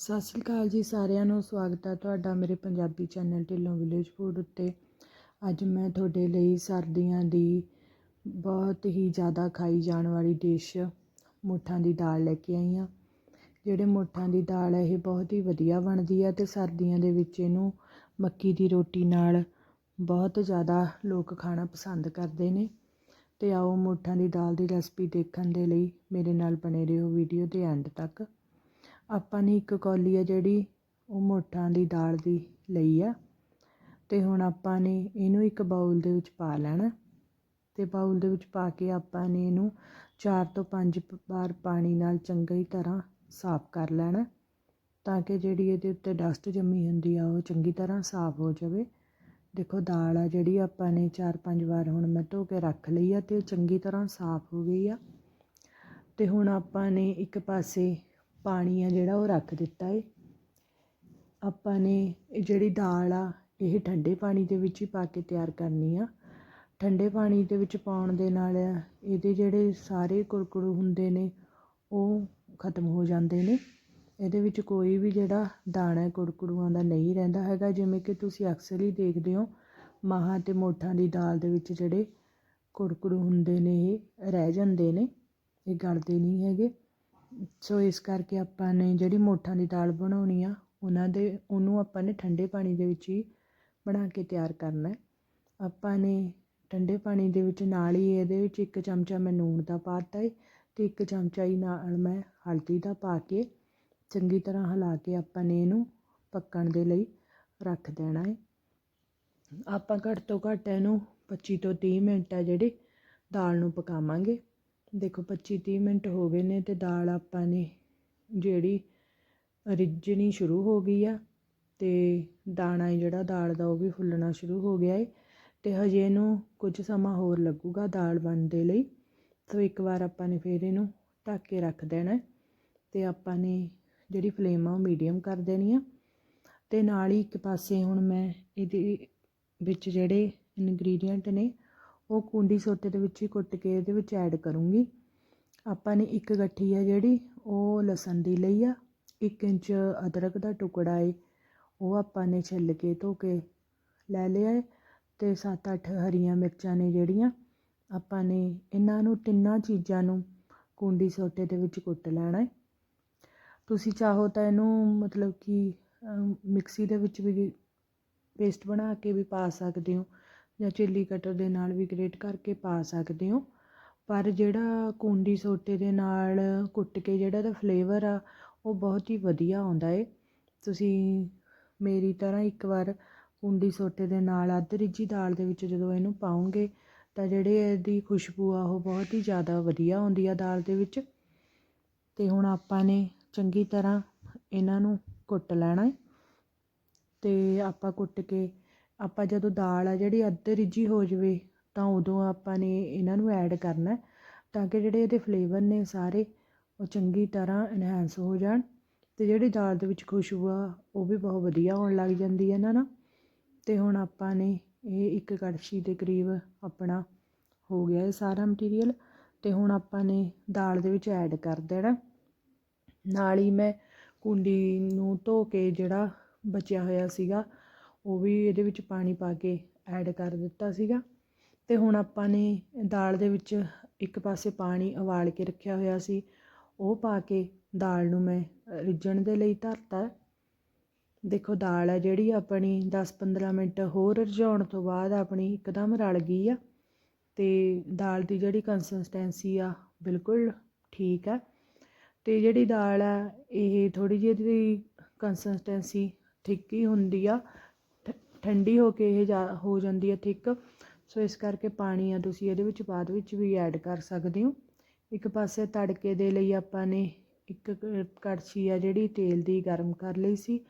ਸਤਿ ਸ੍ਰੀ ਅਕਾਲ ਜੀ ਸਾਰਿਆਂ ਨੂੰ, ਸਵਾਗਤ ਹੈ ਤੁਹਾਡਾ ਮੇਰੇ Punjabi channel Dhillon village food ਉੱਤੇ। ਅੱਜ ਮੈਂ ਤੁਹਾਡੇ ਲਈ ਸਰਦੀਆਂ ਦੀ ਬਹੁਤ ਹੀ ਜ਼ਿਆਦਾ ਖਾਈ ਜਾਣ ਵਾਲੀ ਡਿਸ਼ ਮੋਠਾਂ ਦੀ ਦਾਲ ਲੈ ਕੇ ਆਈ ਹਾਂ। ਜਿਹੜੇ ਮੋਠਾਂ ਦੀ ਦਾਲ ਹੈ ਇਹ ਬਹੁਤ ਹੀ ਵਧੀਆ ਬਣਦੀ ਹੈ ਤੇ ਸਰਦੀਆਂ ਦੇ ਵਿੱਚ ਇਹਨੂੰ ਮੱਕੀ ਦੀ ਰੋਟੀ ਨਾਲ ਬਹੁਤ ਜ਼ਿਆਦਾ ਲੋਕ ਖਾਣਾ ਪਸੰਦ ਕਰਦੇ ਨੇ। ਤੇ ਆਓ ਮੋਠਾਂ ਦੀ ਦਾਲ ਦੀ ਰੈਸਪੀ ਦੇਖਣ ਦੇ ਲਈ ਮੇਰੇ ਨਾਲ ਬਣੇ ਰਹੋ ਵੀਡੀਓ ਦੇ ਐਂਡ ਤੱਕ। ਆਪਾਂ ਨੇ ਇੱਕ ਕੌਲੀ ਆ ਜਿਹੜੀ ਉਹ ਮੋਠਾਂ ਦੀ ਦਾਲ ਦੀ ਲਈ ਆ। ਅਤੇ ਹੁਣ ਆਪਾਂ ਨੇ ਇਹਨੂੰ ਇੱਕ ਬਾਊਲ ਦੇ ਵਿੱਚ ਪਾ ਲੈਣਾ। ਅਤੇ ਬਾਊਲ ਦੇ ਵਿੱਚ ਪਾ ਕੇ ਆਪਾਂ ਨੇ ਇਹਨੂੰ ਚਾਰ ਤੋਂ ਪੰਜ ਵਾਰ ਪਾਣੀ ਨਾਲ ਚੰਗੀ ਤਰ੍ਹਾਂ ਸਾਫ਼ ਕਰ ਲੈਣਾ। ਤਾਂ ਕਿ ਜਿਹੜੀ ਇਹਦੇ ਉੱਤੇ ਡਸਟ ਜੰਮੀ ਹੁੰਦੀ ਆ, ਉਹ ਚੰਗੀ ਤਰ੍ਹਾਂ ਸਾਫ਼ ਹੋ ਜਾਵੇ। ਦੇਖੋ, ਦਾਲ ਆ ਜਿਹੜੀ ਆਪਾਂ ਨੇ 4-5 ਵਾਰ ਹੁਣ ਮੈਂ ਧੋ ਕੇ ਰੱਖ ਲਈ ਆ ਅਤੇ ਉਹ ਚੰਗੀ ਤਰ੍ਹਾਂ ਸਾਫ਼ ਹੋ ਗਈ ਆ। ਅਤੇ ਹੁਣ ਆਪਾਂ ਨੇ ਇੱਕ ਪਾਸੇ ਪਾਣੀ ਆ ਜਿਹੜਾ ਉਹ ਰੱਖ ਦਿੱਤਾ ਹੈ ਆਪਾਂ ਨੇ ਇਹ ਜਿਹੜੀ ਦਾਲ ਆ, ਇਹ ਠੰਡੇ ਪਾਣੀ ਦੇ ਵਿੱਚ ਹੀ ਪਾ ਕੇ ਤਿਆਰ ਕਰਨੀ ਆ। ਠੰਡੇ ਪਾਣੀ ਦੇ ਵਿੱਚ ਪਾਉਣ ਦੇ ਨਾਲ ਇਹਦੇ ਜਿਹੜੇ ਸਾਰੇ ਕੁਰਕੜੂ ਹੁੰਦੇ ਨੇ, ਉਹ ਖਤਮ ਹੋ ਜਾਂਦੇ ਨੇ। ਇਹਦੇ ਵਿੱਚ ਕੋਈ ਵੀ ਜਿਹੜਾ ਦਾਣਾ ਕੁਰਕੜੂਆਂ ਦਾ ਨਹੀਂ ਰਹਿੰਦਾ ਹੈਗਾ, ਜਿਵੇਂ ਕਿ ਤੁਸੀਂ ਅਕਸਰ ਹੀ ਦੇਖਦੇ ਹੋ, ਮਾਹਾਂ ਤੇ ਮੋਠਾਂ ਦੀ ਦਾਲ ਦੇ ਵਿੱਚ ਜਿਹੜੇ ਕੁਰਕੜੂ ਹੁੰਦੇ ਨੇ, ਇਹ ਰਹਿ ਜਾਂਦੇ ਨੇ, ਇਹ ਗਲਦੇ ਨਹੀਂ ਹੈਗੇ। ਸੋ ਇਸ ਕਰਕੇ ਆਪਾਂ ਨੇ ਜਿਹੜੀ ਮੋਠਾਂ ਦੀ ਦਾਲ ਬਣਾਉਣੀ ਆ, ਉਹਨਾਂ ਦੇ, ਉਹਨੂੰ ਆਪਾਂ ਨੇ ਠੰਡੇ ਪਾਣੀ ਦੇ ਵਿੱਚ ਹੀ ਬਣਾ ਕੇ ਤਿਆਰ ਕਰਨਾ ਆਪਾਂ ਨੇ ਠੰਡੇ ਪਾਣੀ ਦੇ ਵਿੱਚ ਨਾਲ ਹੀ ਇਹਦੇ ਵਿੱਚ ਇੱਕ ਚਮਚਾ ਮੈਂ ਨੂਣ ਦਾ ਪਾਤਾ ਹੈ ਅਤੇ ਇੱਕ ਚਮਚਾ ਹੀ ਨਾਲ ਮੈਂ ਹਲਦੀ ਦਾ ਪਾ ਕੇ ਚੰਗੀ ਤਰ੍ਹਾਂ ਹਿਲਾ ਕੇ ਆਪਾਂ ਨੇ ਇਹਨੂੰ ਪੱਕਣ ਦੇ ਲਈ ਰੱਖ ਦੇਣਾ ਹੈ ਆਪਾਂ ਘੱਟ ਤੋਂ ਘੱਟ ਇਹਨੂੰ 25 ਤੋਂ 30 ਮਿੰਟ ਆ ਜਿਹੜੇ ਦਾਲ ਨੂੰ ਪਕਾਵਾਂਗੇ। ਦੇਖੋ, ਪੱਚੀ ਤੀਹ ਮਿੰਟ ਹੋ ਗਏ ਨੇ ਅਤੇ ਦਾਲ ਆਪਾਂ ਨੇ ਜਿਹੜੀ ਰਿੱਝਣੀ ਸ਼ੁਰੂ ਹੋ ਗਈ ਆ ਅਤੇ ਦਾਣਾ ਹੈ ਜਿਹੜਾ ਦਾਲ ਦਾ, ਉਹ ਵੀ ਫੁੱਲਣਾ ਸ਼ੁਰੂ ਹੋ ਗਿਆ ਹੈ ਅਤੇ ਹਜੇ ਇਹਨੂੰ ਕੁਝ ਸਮਾਂ ਹੋਰ ਲੱਗੂਗਾ ਦਾਲ ਬਣਨ ਦੇ ਲਈ। ਸੋ ਇੱਕ ਵਾਰ ਆਪਾਂ ਨੇ ਫਿਰ ਇਹਨੂੰ ਢੱਕ ਕੇ ਰੱਖ ਦੇਣਾ ਅਤੇ ਆਪਾਂ ਨੇ ਜਿਹੜੀ ਫਲੇਮ ਆ, ਉਹ ਮੀਡੀਅਮ ਕਰ ਦੇਣੀ ਆ। ਅਤੇ ਨਾਲ ਹੀ ਇੱਕ ਪਾਸੇ ਹੁਣ ਮੈਂ ਇਹਦੇ ਵਿੱਚ ਜਿਹੜੇ ਇਨਗਰੀਡੀਅੰਟ ਨੇ ਉਹ ਕੁੰਡੀ ਸੋਟੇ ਦੇ ਵਿੱਚ ਹੀ ਕੁੱਟ ਕੇ ਇਹਦੇ ਵਿੱਚ ਐਡ ਕਰੂੰਗੀ। ਆਪਾਂ ਨੇ ਇੱਕ ਗੱਠੀ ਆ ਜਿਹੜੀ, ਉਹ ਲਸਣ ਦੀ ਲਈ ਆ। 1 ਇੰਚ ਅਦਰਕ ਦਾ ਟੁਕੜਾ ਏ। ਉਹ ਆਪਾਂ ਨੇ ਛਿੱਲ ਕੇ ਧੋ ਕੇ ਲੈ ਲਿਆ ਏ ਤੇ 7-8 ਹਰੀਆਂ ਮਿਰਚਾਂ ਨੇ ਜਿਹੜੀਆਂ, ਆਪਾਂ ਨੇ ਇਹਨਾਂ ਨੂੰ ਤਿੰਨਾਂ ਚੀਜ਼ਾਂ ਨੂੰ ਕੁੰਡੀ ਸੋਟੇ ਦੇ ਵਿੱਚ ਕੁੱਟ ਲੈਣਾ ਏ। ਤੁਸੀਂ ਚਾਹੋ ਤਾਂ ਇਹਨੂੰ ਮਤਲਬ ਕਿ ਮਿਕਸੀ ਦੇ ਵਿੱਚ ਵੀ ਪੇਸਟ ਬਣਾ ਕੇ ਵੀ ਪਾ ਸਕਦੇ ਹੋ। ਜਾਂ ਚਿੱਲੀ ਕਟਰ ਦੇ ਨਾਲ ਵੀ ਗ੍ਰੇਟ ਕਰਕੇ ਪਾ ਸਕਦੇ ਹੋ। ਪਰ ਜਿਹੜਾ ਕੁੰਡੀ ਸੋਟੇ ਦੇ ਨਾਲ ਕੁੱਟ ਕੇ ਜਿਹੜਾ ਇਹਦਾ ਫਲੇਵਰ ਆ, ਉਹ ਬਹੁਤ ਹੀ ਵਧੀਆ ਆਉਂਦਾ ਏ। ਤੁਸੀਂ ਮੇਰੀ ਤਰ੍ਹਾਂ ਇੱਕ ਵਾਰ ਕੁੰਡੀ ਸੋਟੇ ਦੇ ਨਾਲ ਅੱਧ ਰਿੱਝੀ ਦਾਲ ਦੇ ਵਿੱਚ ਜਦੋਂ ਇਹਨੂੰ ਪਾਉਂਗੇ ਤਾਂ ਜਿਹੜੇ ਇਹਦੀ ਖੁਸ਼ਬੂ ਆ, ਉਹ ਬਹੁਤ ਹੀ ਜ਼ਿਆਦਾ ਵਧੀਆ ਆਉਂਦੀ ਆ ਦਾਲ ਦੇ ਵਿੱਚ। ਤੇ ਹੁਣ ਆਪਾਂ ਨੇ ਚੰਗੀ ਤਰ੍ਹਾਂ ਇਹਨਾਂ ਨੂੰ ਕੁੱਟ ਲੈਣਾ ਹੈ ਤੇ ਆਪਾਂ ਕੁੱਟ ਕੇ ਆਪਾਂ ਜਦੋਂ ਦਾਲ ਆ ਜਿਹੜੀ ਅੱਧ ਰਿੱਝੀ ਹੋ ਜਾਵੇ, ਤਾਂ ਉਦੋਂ ਆਪਾਂ ਨੇ ਇਹਨਾਂ ਨੂੰ ਐਡ ਕਰਨਾ ਤਾਂ ਕਿ ਜਿਹੜੇ ਇਹਦੇ ਫਲੇਵਰ ਨੇ ਸਾਰੇ ਉਹ ਚੰਗੀ ਤਰ੍ਹਾਂ ਇਨਹੈਂਸ ਹੋ ਜਾਣ ਅਤੇ ਜਿਹੜੀ ਦਾਲ ਦੇ ਵਿੱਚ ਖੁਸ਼ਬੂ ਆ, ਉਹ ਵੀ ਬਹੁਤ ਵਧੀਆ ਆਉਣ ਲੱਗ ਜਾਂਦੀ ਹੈ ਨਾ ਨਾ। ਤੇ ਹੁਣ ਆਪਾਂ ਨੇ ਇਹ ਇੱਕ ਕੜਛੀ ਦੇ ਕਰੀਬ ਆਪਣਾ ਹੋ ਗਿਆ ਇਹ ਸਾਰਾ ਮਟੀਰੀਅਲ ਅਤੇ ਹੁਣ ਆਪਾਂ ਨੇ ਦਾਲ ਦੇ ਵਿੱਚ ਐਡ ਕਰ ਦੇਣਾ। ਨਾਲ ਹੀ ਮੈਂ ਕੁੰਡੀ ਨੂੰ ਧੋ ਕੇ ਜਿਹੜਾ ਬਚਿਆ ਹੋਇਆ ਸੀਗਾ ਉਹ ਵੀ ਇਹਦੇ ਵਿੱਚ ਪਾਣੀ ਪਾ ਕੇ ਐਡ ਕਰ ਦਿੱਤਾ ਸੀਗਾ। ਅਤੇ ਹੁਣ ਆਪਾਂ ਨੇ ਦਾਲ ਦੇ ਵਿੱਚ ਇੱਕ ਪਾਸੇ ਪਾਣੀ ਉਬਾਲ ਕੇ ਰੱਖਿਆ ਹੋਇਆ ਸੀ। ਉਹ ਪਾ ਕੇ ਦਾਲ ਨੂੰ ਮੈਂ ਰਿੱਝਣ ਦੇ ਲਈ ਧਰਤਾ ਦੇਖੋ, ਦਾਲ ਹੈ ਜਿਹੜੀ ਆਪਣੀ 10-15 ਮਿੰਟ ਹੋਰ ਰਿਝਾਉਣ ਤੋਂ ਬਾਅਦ ਆਪਣੀ ਇੱਕਦਮ ਰਲ ਗਈ ਆ। ਤੇ ਦਾਲ ਦੀ ਜਿਹੜੀ ਕੰਸਿਸਟੈਂਸੀ ਆ, ਬਿਲਕੁਲ ਠੀਕ ਆ ਤੇ ਜਿਹੜੀ ਦਾਲ ਆ, ਇਹ ਥੋੜੀ ਜਿਹੀ ਦੀ ਕੰਸਿਸਟੈਂਸੀ ਠੀਕ ਹੀ ਹੁੰਦੀ ਆ। ਠੰਡੀ ਹੋ ਕੇ ਇਹ ਜਾ, ਹੋ ਜਾਂਦੀ ਹੈ ਥਿੱਕ। ਸੋ ਇਸ ਕਰਕੇ ਪਾਣੀ ਆ ਤੁਸੀਂ ਇਹਦੇ ਵਿੱਚ ਬਾਅਦ ਵਿੱਚ ਵੀ ਐਡ ਕਰ ਸਕਦੇ ਹੋ। ਇੱਕ ਪਾਸੇ ਤੜਕੇ ਦੇ ਲਈ ਆਪਾਂ ਨੇ ਇੱਕ ਕੜਛੀ ਆ ਜਿਹੜੀ ਤੇਲ ਦੀ ਗਰਮ ਕਰ ਲਈ ਸੀ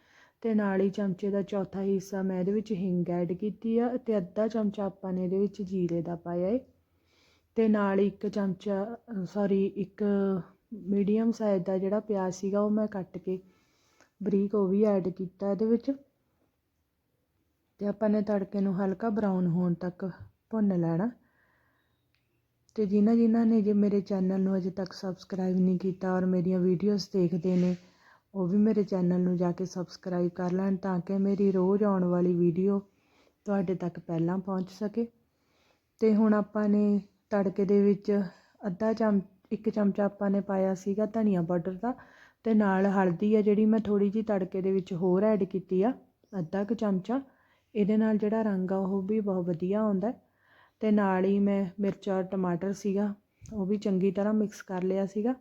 ਤੇ ਨਾਲ ਹੀ ਚਮਚੇ ਦਾ ਚੌਥਾ ਹਿੱਸਾ ਮੈਂ ਇਹਦੇ ਵਿੱਚ ਹਿੰਗ ਐਡ ਕੀਤੀ ਆ ਤੇ ਅੱਧਾ ਚਮਚਾ ਆਪਾਂ ਨੇ ਇਹਦੇ ਵਿੱਚ ਜੀਰੇ ਦਾ ਪਾਇਆ ਏ। ਤੇ ਨਾਲ ਇੱਕ ਚਮਚਾ ਸੌਰੀ ਇੱਕ ਮੀਡੀਅਮ ਸਾਈਜ਼ ਦਾ ਜਿਹੜਾ ਪਿਆਜ਼ ਸੀਗਾ ਉਹ ਮੈਂ ਕੱਟ ਕੇ ਬਰੀਕ ਉਹ ਵੀ ਐਡ ਕੀਤਾ ਇਹਦੇ ਵਿੱਚ। ਤੇ ਆਪਾਂ ਨੇ ਤੜਕੇ ਨੂੰ ਹਲਕਾ ਬਰਾਊਨ ਹੋਣ ਤੱਕ ਭੁੰਨ ਲੈਣਾ। ਤੇ ਜਿਨ੍ਹਾਂ ਜਿਨ੍ਹਾਂ ਨੇ ਜੇ ਮੇਰੇ ਚੈਨਲ ਨੂੰ ਅਜੇ ਤੱਕ ਸਬਸਕ੍ਰਾਈਬ ਨਹੀਂ ਕੀਤਾ ਔਰ ਮੇਰੀਆਂ ਵੀਡੀਓਜ਼ ਦੇਖਦੇ ਨੇ, ਉਹ ਵੀ ਮੇਰੇ ਚੈਨਲ ਨੂੰ ਜਾ ਕੇ ਸਬਸਕ੍ਰਾਈਬ ਕਰ ਲੈਣ ਤਾਂ ਕਿ ਮੇਰੀ ਰੋਜ਼ ਆਉਣ ਵਾਲੀ ਵੀਡੀਓ ਤੁਹਾਡੇ ਤੱਕ ਪਹਿਲਾਂ ਪਹੁੰਚ ਸਕੇ। ਤੇ ਹੁਣ ਆਪਾਂ ਨੇ ਤੜਕੇ ਦੇ ਵਿੱਚ ਅੱਧਾ ਚਮਚ ਇੱਕ ਚਮਚਾ ਆਪਾਂ ਨੇ ਪਾਇਆ ਸੀਗਾ ਧਨੀਆ ਪਾਊਡਰ ਦਾ ਤੇ ਨਾਲ ਹਲਦੀ ਆ ਜਿਹੜੀ ਮੈਂ ਥੋੜੀ ਜੀ ਤੜਕੇ ਦੇ ਵਿੱਚ ਹੋਰ ਐਡ ਕੀਤੀ ਆ, ਅੱਧਾ ਕੁ ਚਮਚਾ। ਇਹਦੇ ਨਾਲ ਜਿਹੜਾ ਰੰਗ ਆ ਉਹ ਵੀ ਬਹੁਤ ਵਧੀਆ ਆਉਂਦਾ ਅਤੇ ਨਾਲ ਹੀ ਮੈਂ ਮਿਰਚ ਔਰ ਟਮਾਟਰ ਸੀਗਾ, ਉਹ ਵੀ ਚੰਗੀ ਤਰ੍ਹਾਂ ਮਿਕਸ ਕਰ ਲਿਆ ਸੀਗਾ।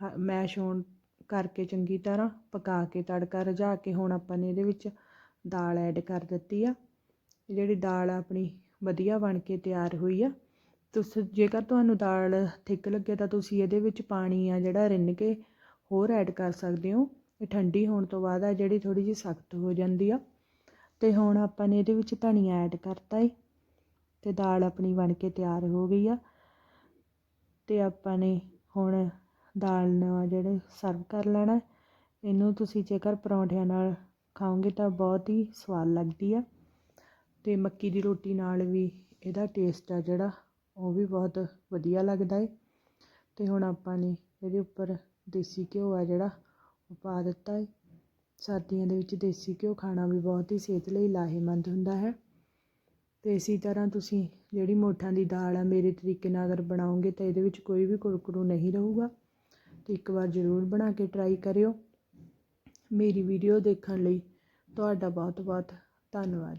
ਮੈਸ਼ ਹੋਣ ਕਰਕੇ ਚੰਗੀ ਤਰ੍ਹਾਂ ਪਕਾ ਕੇ ਤੜਕਾ ਰਝਾ ਕੇ ਹੁਣ ਆਪਾਂ ਨੇ ਇਹਦੇ ਵਿੱਚ ਦਾਲ ਐਡ ਕਰ ਦਿੱਤੀ ਆ। ਜਿਹੜੀ ਦਾਲ ਆਪਣੀ ਵਧੀਆ ਬਣ ਕੇ ਤਿਆਰ ਹੋਈ ਆ। ਤੁਸੀਂ, ਜੇਕਰ ਤੁਹਾਨੂੰ ਦਾਲ ਥਿੱਕ ਲੱਗੇ ਤਾਂ ਤੁਸੀਂ ਇਹਦੇ ਵਿੱਚ ਪਾਣੀ ਆ ਜਿਹੜਾ ਰਿੰਨ ਕੇ ਹੋਰ ਐਡ ਕਰ ਸਕਦੇ ਹੋ। ਇਹ ਠੰਡੀ ਹੋਣ ਤੋਂ ਬਾਅਦ ਆ ਜਿਹੜੀ ਥੋੜੀ ਜਿਹੀ ਸਖਤ ਹੋ ਜਾਂਦੀ ਆ। ਤੇ ਹੁਣ ਆਪਾਂ ਨੇ ਇਹਦੇ ਵਿੱਚ ਧਨੀਆ ਐਡ ਕਰਤਾ ਏ, ਤੇ ਦਾਲ ਆਪਣੀ ਬਣ ਕੇ ਤਿਆਰ ਹੋ ਗਈ ਆ। ਤੇ ਆਪਾਂ ਨੇ ਹੁਣ ਦਾਲ ਨੂੰ ਜਿਹੜੇ ਸਰਵ ਕਰ ਲੈਣਾ ਇਹਨੂੰ ਤੁਸੀਂ ਜੇਕਰ ਪਰੌਂਠਿਆਂ ਨਾਲ ਖਾਓਗੇ ਤਾਂ ਬਹੁਤ ਹੀ ਸਵਾਦ ਲੱਗਦੀ ਆ। ਤੇ ਮੱਕੀ ਦੀ ਰੋਟੀ ਨਾਲ ਵੀ ਇਹਦਾ ਟੇਸਟ ਆ ਜਿਹੜਾ, ਉਹ ਵੀ ਬਹੁਤ ਵਧੀਆ ਲੱਗਦਾ ਏ। ਤੇ ਹੁਣ ਆਪਾਂ ਨੇ ਇਹਦੇ ਉੱਪਰ ਦੇਸੀ ਘਿਓ ਆ ਜਿਹੜਾ, ਉਹ ਪਾ ਦਿੱਤਾ ਏ। ਸਰਦੀਆਂ ਦੇ ਵਿੱਚ ਦੇਸੀ ਘਿਓ ਖਾਣਾ ਵੀ ਬਹੁਤ ਹੀ ਸਿਹਤ ਲਈ ਲਾਹੇਮੰਦ ਹੁੰਦਾ ਹੈ। ਅਤੇ ਇਸੇ ਤਰ੍ਹਾਂ ਤੁਸੀਂ ਜਿਹੜੀ ਮੋਠਾਂ ਦੀ ਦਾਲ ਆ, ਮੇਰੇ ਤਰੀਕੇ ਨਾਲ ਅਗਰ ਬਣਾਓਗੇ ਤਾਂ ਇਹਦੇ ਵਿੱਚ ਕੋਈ ਵੀ ਕੁਰਕੁਰੂ ਨਹੀਂ ਰਹੂਗਾ। ਅਤੇ ਇੱਕ ਵਾਰ ਜ਼ਰੂਰ ਬਣਾ ਕੇ ਟਰਾਈ ਕਰਿਓ। ਮੇਰੀ ਵੀਡੀਓ ਦੇਖਣ ਲਈ ਤੁਹਾਡਾ ਬਹੁਤ ਬਹੁਤ ਧੰਨਵਾਦ।